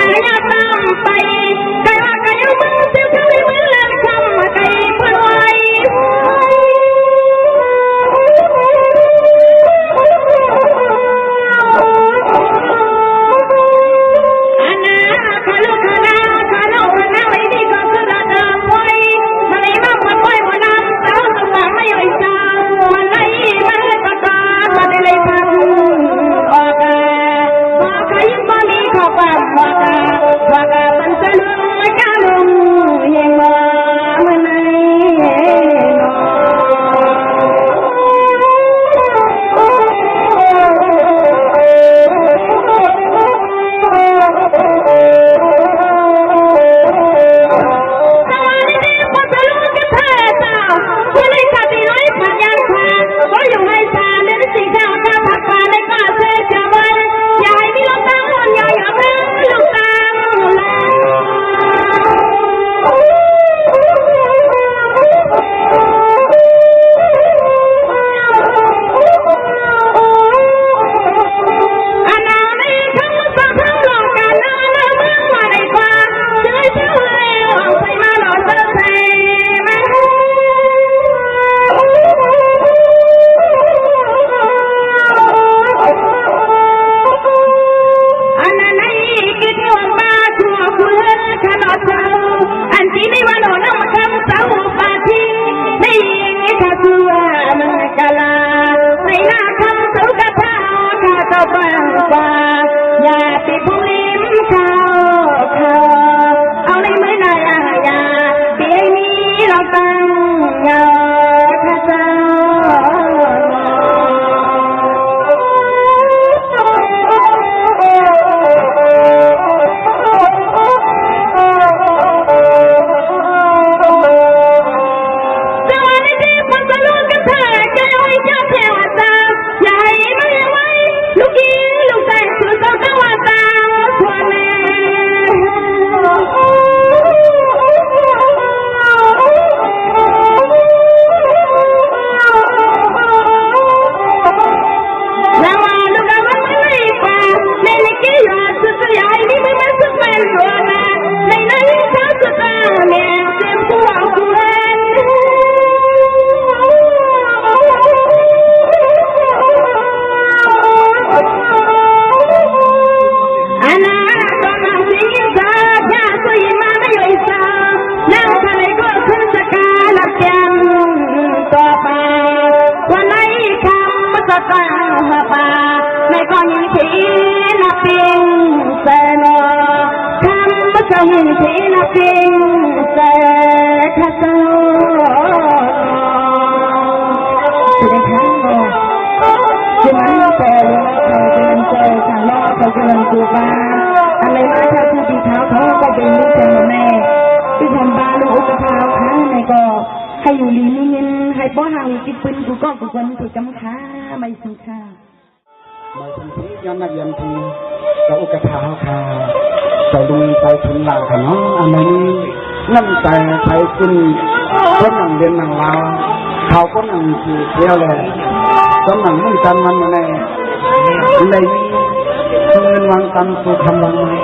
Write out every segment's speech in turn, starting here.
തഴയാട്ടാം പഴയ കലാകരവും ให้อยู่ลีนี่เงินให้ป้อหางกินปืนกูก็กูคนถูกจำค้าไม่สุค่ามาทันทีย้อนนักยันทีจะอุกถาค่ะจะลุงไปถึงหลังค่ะเนาะอันนี้นั่นแต่ใช้คุณก็หนังเรียนหนังลาเขาก็หนังจีเที่ยวเลยก็หนังมุ่งกันมันในในเงินวางกันสู่ทำวางไว้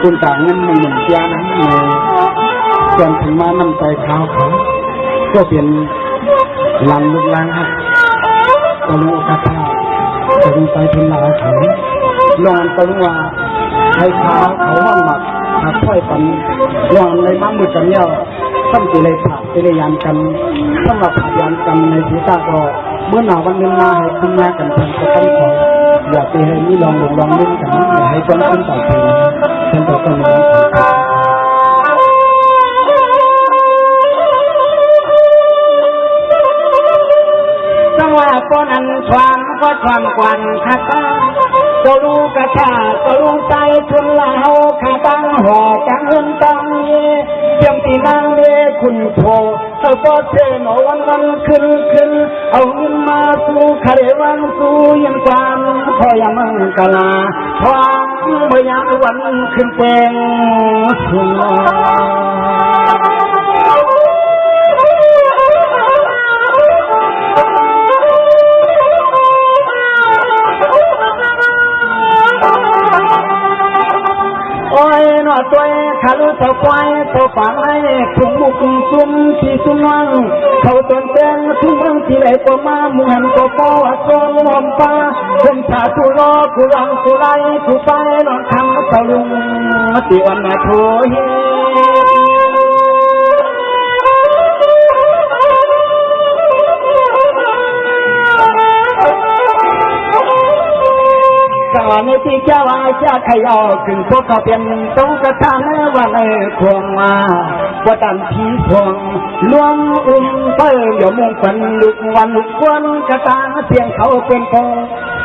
คุณต่างเงินมันหนึ่งยานั้น เลยจนถึงมานั่งใจเขาเขาก็เป็นลำลุกลางครับตรงกระทาตรงไปทุนลาเขานอนตรงว่าให้ขาเขาห้องหมักหักค่อยปันนอนในม้ามือกันเนี่ยต้องจิเลยผ่าจิเลยยานกันต้องมาผ่ายานกันในศีรษะก็เมื่อหนาวันนึงมาให้คุณแม่กันทางก็ต้งขออยากไปให้นี่ลองลองลองเล่นกันอย่าให้ต้นขึ้นต่อไปเป็นต่อต้นนี้จังห วะป้อนันชวนก็ชวนกวนข้าตั้งก็รู้กระชาก็รู้ใจทุนลาข้าตั้งห่อจังเงินตังเย่เพียงตีนางเด้คุณโพเอาก็เทนวันวันขึ้นขึ้นเอาเงินมาสู้คาเรวันสู้ยันความพอยังมังกลาทวางเมื่อยามวันขึ้นเป็นสุน อ้ยหนอตัวขาลุเท่าควายเท่าฝังไอ้ถุงมุกซุ่มที่ซุ่มวังเขาตนเต้นทุ่งเมืองที่ไหนก็มาหมู่หันก็ป้อจนหอมฟ้าคนชาตุโลกุรังกุไรกุไปนอนคำตะลุงติวันมาโถเฮ จ้าว่าจะขยอขึ้นพวกเขาเป็นต้องกระทำวันเอควงมาว่าตันผีพวงล้วงอุ้มเปิดอย่ามงฝันลุกวันลุกควนกระตาเสียงเขาเป็นพอ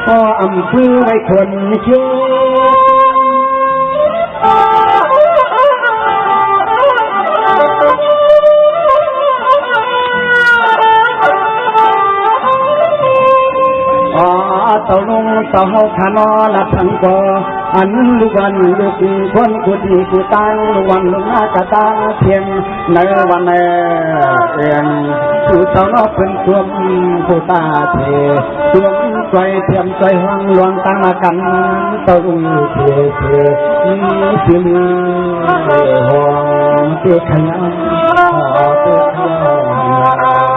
พออำพื้ไว้คนเชื่อ ตะลุงตะเฮาขานอละทังกออันลุวันลุกีคนกุดีกุตังลุวันลุนากะตาเทียงในวันเอียงสุตะนอเป็นสวมผู้ตาเทสวมใจเทียมใจหังลวงตั้งมากันตะลุงเทเทมีสิมีห้องเตขยังขอมเตขยัง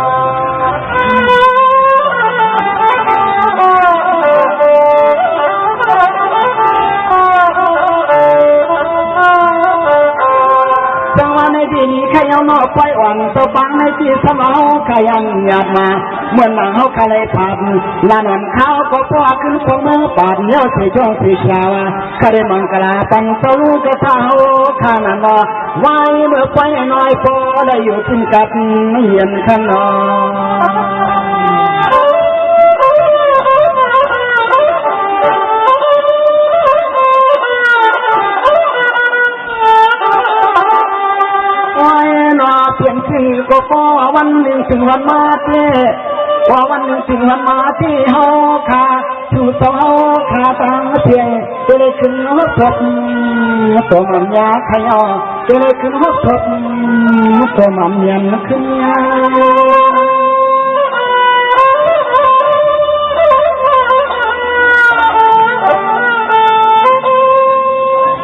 จังหวะในที่นี้ขยันนอไปอ่อนตัวฟังในที่สมองขยันหยาดมาเหมือนหนังเขาคาเลยผ่านลานันเขาก็พอขึ้นพวกมือปาดเนี้ยวสีช่องสีชาวคาเรมังกลาปังตู้กระเท้าขานันนอไว้เมื่อไปน้อยพอได้อยู่กินกับเหียนขนอ ก็พอวันหนึ่งถึงวันมาเต้พอวันหนึ่งถึงวันมาที่เฮาขาชูเฮาขาตังเพียงจะเลยขึ้นหัวศพตัวมันยาขยอจะเลยขึ้นหัวศพตัวมันยันขึ้นยา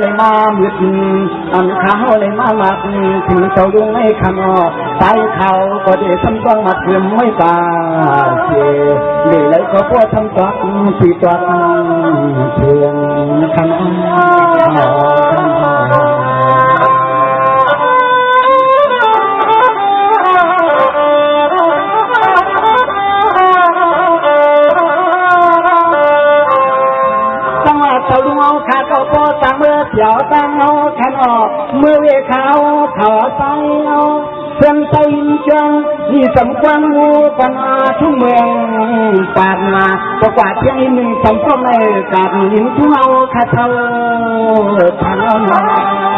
เลยมามืดนอนข้าวเลยมาหมักถึงเจ้าดุงไม่ขนอไปเขาก็ได้ทำต้องมาเกือมไม่ตาเสียเลยเลยก็พวกทำตักสีตักเชียงขนจั โปตังเมื่อเขียวตังเอาขนออก เมื่อเวขาวเขาใสเอาเพื่อนใจจังนี่สำคัญหูปัญหาทุกเมืองปาดมาประกาศเพียงอีกหนึ่งสำคัญในกาดหินทุ่งเอาคาเท่าทางเอา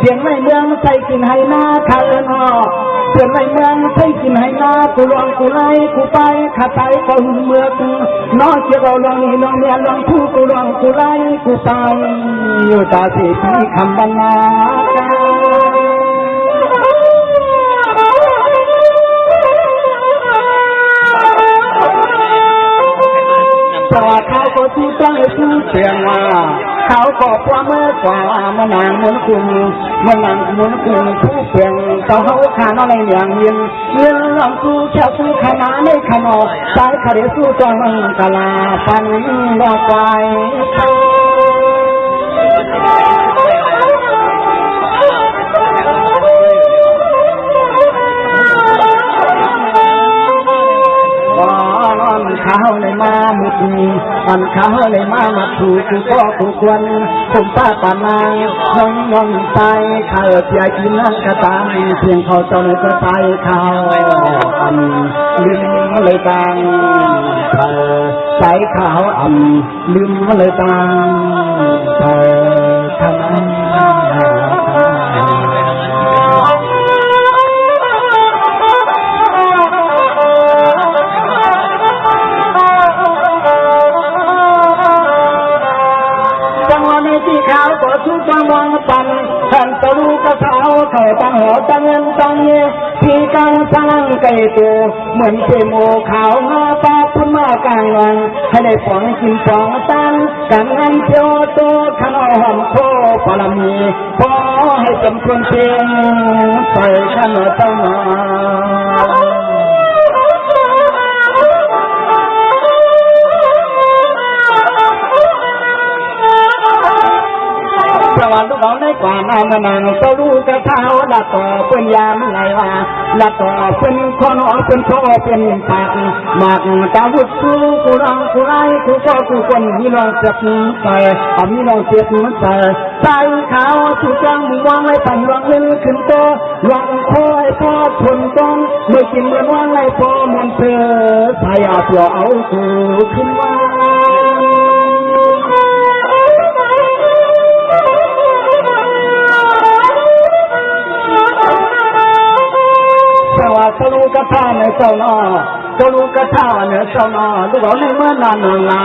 เสียงในเมืองใส่กินให้หน้าคาเลนอเสียงในเมืองใส่กินให้หน้ากูลองกูไล่กูไปขาไตก็หุ่นเมืองน้องเชี่ยวลองนี่ลองเมียลองคู่กูลองกูไล่กูไปอยู่ตาสีที่คำบรรณา ก็ที่ต้องชื่อเสียงว่า เขาก็กว่าเมื่อกว่ามานางมุนคุณมานางมุนคุณผู้เพียงเขาเขาขาน้อยอย่างเย็นเงินลองสู้เช่าสู้ขนาในขนอสายขาเดสู้จองมังกลาปันดอกไฟ ขาเลยมามุดอันเขาเลยมามาถูกคือพ่อควรผมป้าปานางน้องน้องไปข้าเสียกินนั่งกระตาเพียงเขาเจ้าเลยก็ตายเขาอันลืมเลยตังเธอใจเขาอันลืมเลยตัง ตัวเหมือนเจโมขาวงาปาพุ่นมากลางวันให้ได้ฟังกินฝังตังกันงานเที่ยวโตขนอหอมโคปลมีพอให้จำคนเพียงใส่ขนตั้ง ในกว่านามนางก็รู้กระเท้าดัดต่อเป็นยามไงว่าดัดต่อเป็นคนอเป็นพ่อเป็นปากหมากตาวุฒสู้กูรังกูไล่กูก็กูคนมีลองเสียบใส่เอามีลองเสียบมันใส่ใส่ขาวสุจังวางไว้ปั่นวางเล่นขึ้นโตวางคอยพอทนต้องเมื่อกินเมื่อวางไว้พอมันเธอใส่อาเปล่าเอากูขึ้นมาสวัสดีกระท่า ในเจ้านอสลูกระท่าเนื้อเจ้านอลูกเราในเมื่อนานนานลา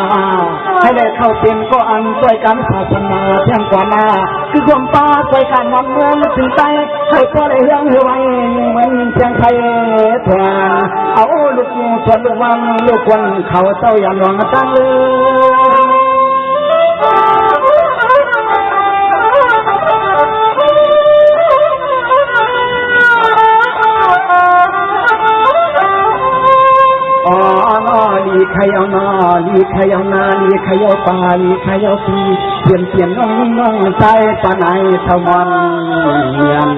ให้ได้เข้าเป็นก็อันช่วยกันศาสนาเพียงกว่านา คือความป้าคอยการนำเมืองถึงใจให้พ่อได้เรื่องให้ไว้เหมือนเชียงไทยทวนเอาลูกชวนลูกวังลูกคนเขาเจ้าอย่าหลวงตั้งเลย อลีใครเอานอลีใครเอานาลีใคร เปลี่ยนเปลี่ยนน้องน้องใจปาไหนทมอนเงียน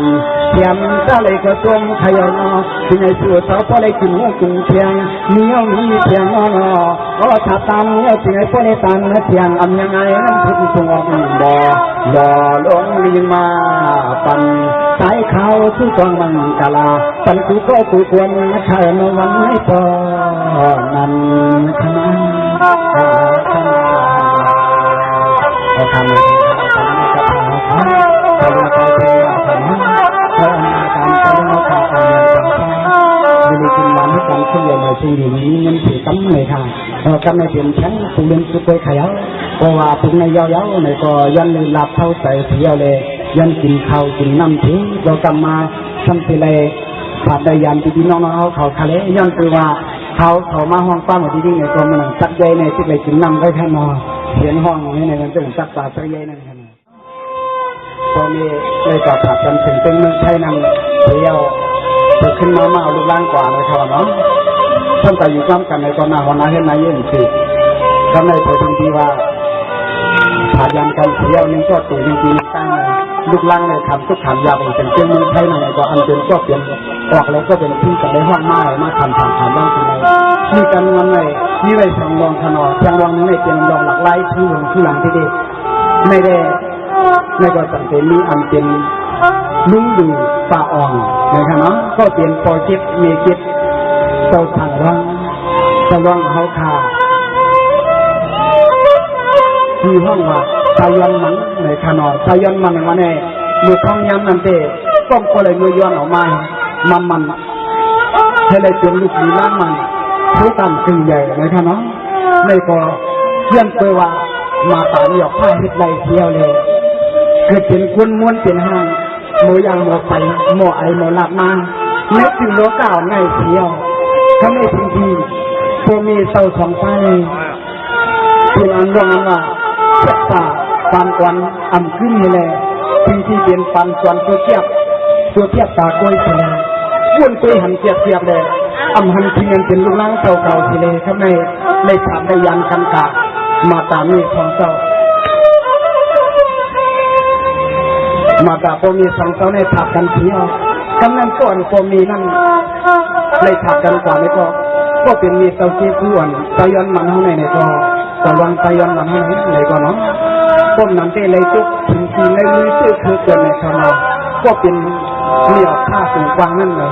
เทียมจะเลยก็ต้มใครเอานอที่ในสู่เสาพอเลยกินหัวกินเทียงเนี้ยวมีเทียงนอนอก็ถ้าตามเนี้ยที่ในพอเลยตันเทียงอำยังไงน้ำพึ่งตัวบ่บ่ลงลีมาปันสายเขาทุกตองมังกลาปันกูก็กูควรเชิญวันไม่พอนั้นขนาด ขอคำนี้ขอคำนี้กับเขาขอรู้ใจเธอขอนี้ขออนาการขอรู้ข่าวอนาการวิธีกินวันให้กันช่วยเลยสิ่งดีนี้เงินถือกำเลยค่ะเรากำใน เปลี่ยนชั้นผู้เล่นสุดไปขยาวก็ว่าปุกในยาวๆในก็ยันลืมหลับเท่าใส่เที่ยวเลยยันกินข้าวกินเรากำมาทำทีไรขาดได้ยันที่น้องๆเขาเขาทะเลย้อนคือว่าเขาเขามาห้องป้าหมดที่นี่ในตัวมันสักใยในที่ไปกินน้ำได้แค่นเองนี้ในมันเป็นสักปลาสักใยนั่นค่นอตอนนี้เลยต่อถัดกันถึงเป็นเมืองไทยนั่งเที่ยวเกิดขึ้นมามาเอาลูกล่างกว่าเลยครับเนาะท่านแต่อยู่ร่วมกันในตอนนาหัวหน้าเห็นนายเย็นสิก็ในตัวทันทีว่าผายันกันเที่ยวนึงก็ตัวจริงๆตั้งลยลูกล่างในคำทุกคำยาวเป็นเป็นเมืองไทยนั่นก็อันเป็นก็เปลี่ยนออกแล้วก็เป็นที่กันได้ห้องมามาทำทางผ่านบ้างทีไหนมีกันวันไห นมีไว้ทางรองขนอทางรองนั้นในเป็นรองหลักไล่ที่หลงที่หลังที่ดีไม่ได้ไม่ก็สังเกตมีอันเป็นลุงดูป่าอ่อนนะครับเนาะก็เปลี่ยนโปรเจกต์มีกิจเจ้าทางรองเจ้างเขาขาที่ห้องว่าตายันมันในขนอตายันมันวันนี้มือท้องย้ำนั่นเต้ต้องก็เลยมือย้อนออกมามันมันให้ได้เป็นลูกมีล้านมัน ผู้ตามสิ่งใหญ่นะครับเนาะในก็เยี่ยมเปว่ามาตามหยอกผ้าเฮ็ดไรเที่ยวเลยเกิดเป็นคนม้วนเป็นห้างโมยางโมไปโมไอโมลับมาในถึงโลกเก่าไงเที่ยวถ้าไม่ถึงทีตัวมีเสาสองฟ้าเลยเป็นอันรองอันว่าเจ็บตาปานกวันอ่ำขึ้นนี่แหละถึงที่เป็นปันกวันตัวเทียบตัวเทียบตากล้วยเสียอ้วนกุยหันเจียบเจียบเลย อำหันที่เงินเป็นลูกล้างเจ้าเก่าๆทีเลยครับในในถามได้ยันกันกะมาตามนี้ของเจ้า มาตาปมีสองเจ้าในถักกันเที่ยวกำนันก่อนปมีนั่นในถักกันกว่านี่ก็ก็เป็นมีเต้าซีผู้อ่อนตะยอนมันเท่าไหนเนี่ยก็ตะวันตะยอนมันเท่าไหนไหนก็เนาะต้มน้ำเต้เลยจุกถึงทีในมือชื่อคือเกิดในคำเราก็เป็นเรียกค่าสูงกว้างนั่นเลย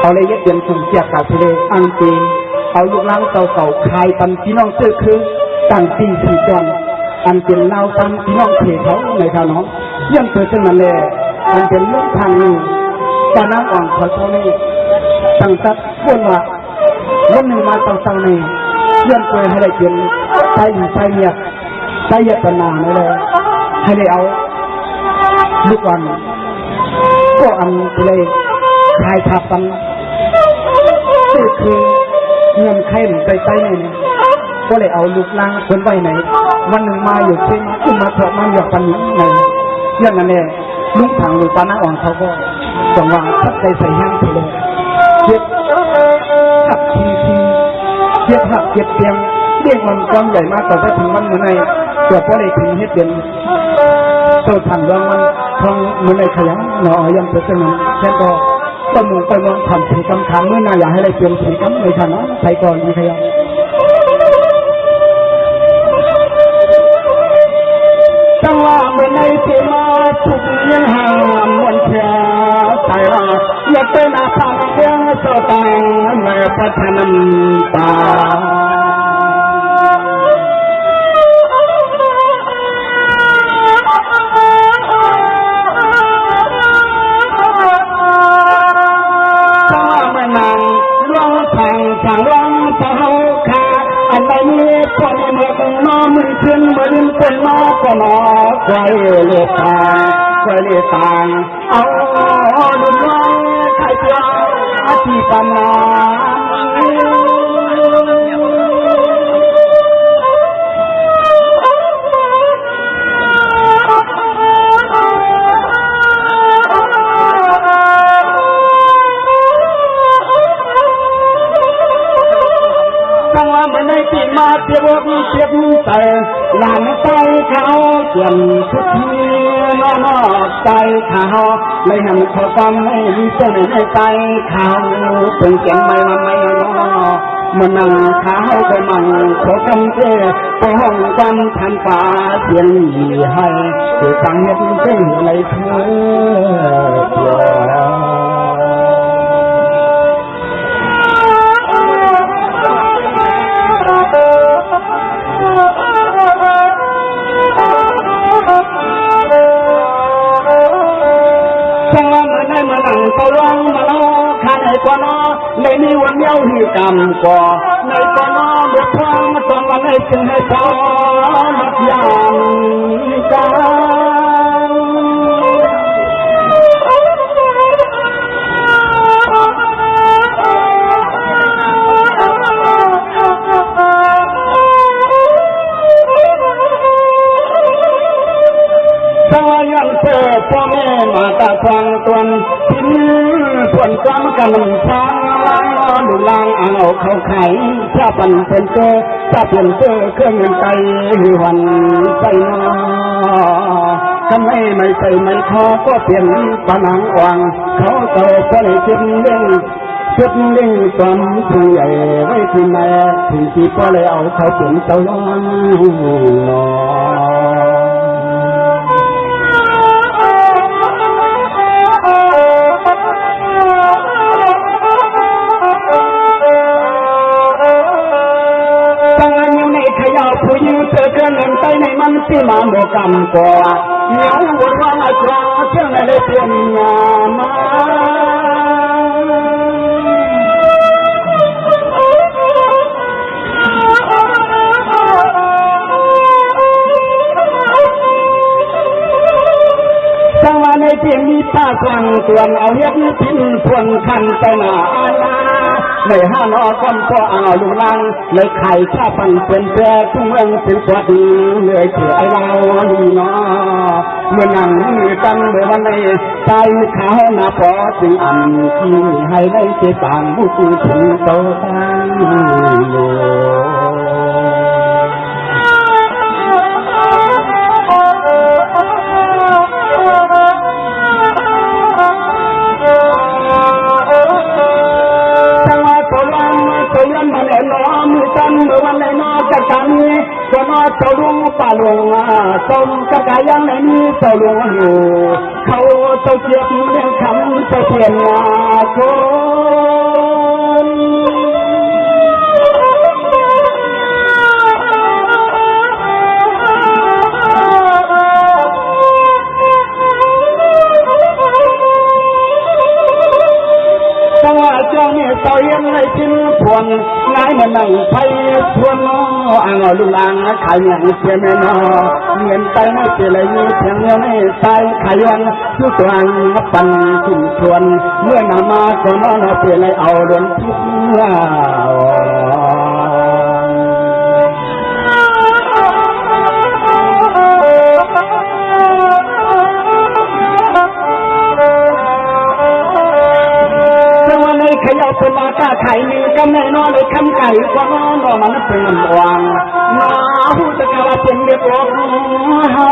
เอาเลยยึดเด่นสุ่มเสียบกับทะเลอังปีเอาลูกล้างเก่าๆคายปันพี่น้องซื้อคือตั้งตีสี่จอนอันเป็นเล่าปันพี่น้องเขเขาในคาน้องเยี่ยมเกิดขึ้นมาเลยอันเป็นเรื่องทางหนึ่งตาน้ำอ่อนขาเท่านี้ตั้งตัดพ้นว่าวันหนึ่งมาตั้งตั้งนี้เยี่ยมเกิดให้ได้เป็นใจอยู่ใจเงียบใจเหย็นนานเลยให้ได้เอาลูกอ่อนก็อันเลยคายทับกัน นี่คือเงินไข่หรือไปใช้ในนี้ก็เลยเอาลูกล่างคนไว้ไหน วันหนึ่งมาอยู่เช่นขึ้นมาเถอะมาหยอกปันนี้ในเรื่องนั้นเนี่ยลูกทางลูกปานาอ่อนเขาก็จังหวะทับใจใส่ห้างไปเลยเจ็บหักทีทีเจ็บหักเจ็บเตียงเรียกมันความใหญ่มากแต่ถ้าถึงวันเมื่อไหร่ตัวพ่อเลยถึงเฮ็ดเป็นโตทันเรื่องมันทองเมันเลยขยันหนอยังเปิดสนนแค่ก็ สมองไปมองทำสีกำคำเมื่อนาอยากให้ได้เปลี่ยนสีกำในฐานะใช้ก่อนมีขยังจังหวะเมื่อในที่มาทุกยังห่างมันเชียใจว่าอย่าเป็นอาภัพเรื่องโซตังในพัฒนันตา อไกลเลตางไกลเล มาเทียบอกเทียบใจหลังใจเขาเกี่ยมทุกทีนอนอกใจเขาเลยหันเขากำให้ดีเส้นในใจเขาเป็นเสียงไม่มาไม่นอมันนั่งเขาก็มันเขากำเจ้ไปห้องกันทันป่าเสียงหีให้คือฟังเห็นเส้นอะไรเธอ ว่าเมื่อในเมื่อนั่งตะลงมาโนข้าในกวนอในนี้วันเดียวหีกรรมก่อในกวนอเมื่อพร้อมตอนวันให้จึงให้พอมักยามกันสวายันเจอพ่อแม่มาตาฟัง ตวนทิ้นส่วนความกันฟังล้างนอนดูล้างเอาเขาไข่ถ้าปันเป็นเจอถ้าเปลี่ยนเจอเครื่องเงินไตวันไปนอทำไมไม่ใส่ไม่พอก็เปลี่ยนปะนังวังเขาเต่าก็เลยจิ้มเด้งจุดเด้งตอนผู้ใหญ่ไว้ที่แม่ถึงที่ก็เลยเอาเขาเป็นเจ้าล้อนนอ เงินไปในมันที่มาโมกำก่อเหนียวหัวว่าคราเชื่อในเลยเตียนงามาจังว่าในเพียงมีป้าฟังส่วนเอาเฮ็ดพินทวนคันไปหนา อาลาในห้านอคำก็เอาลุงลังเลยไข่ข้าปันเป็นแปรทุ่งเมืองเป็นตัวดีเลยเถื่อไอเราดีเนาะเมื่อนั่งมือกันเมื่อวันในใจเขาหน้าพอจึงอันที่ให้ได้เจตามผู้ถึงโตตังโล ก็น้อตัวลุงป่าลงอะสมกะกายังไหนนี้ตัวลุงอ พวเจียบเลี้ยงคำตัวเทียนงาคนจังหวะเจ้าเนี่ยเต่าเย็นให้กินทวนนายมันนั่งไปทวนน้ออ่างลุงอ่างขายอย่างเสียแม่นอเงินไปไม่เสียเลยเพียงเงินให้ใส่ขายวันสุดวันปันชุ่มชวน เมื่อนำมาก็นอนเสียเลยเอาล้นทิพย์ ขยับเป็นมาไข่หนึ่งกำแน่นอนเลยคำไก่กว่านอนนอนมันเป็นลำวางมาหูจะกลายเป็นเรียบร้อยเฮา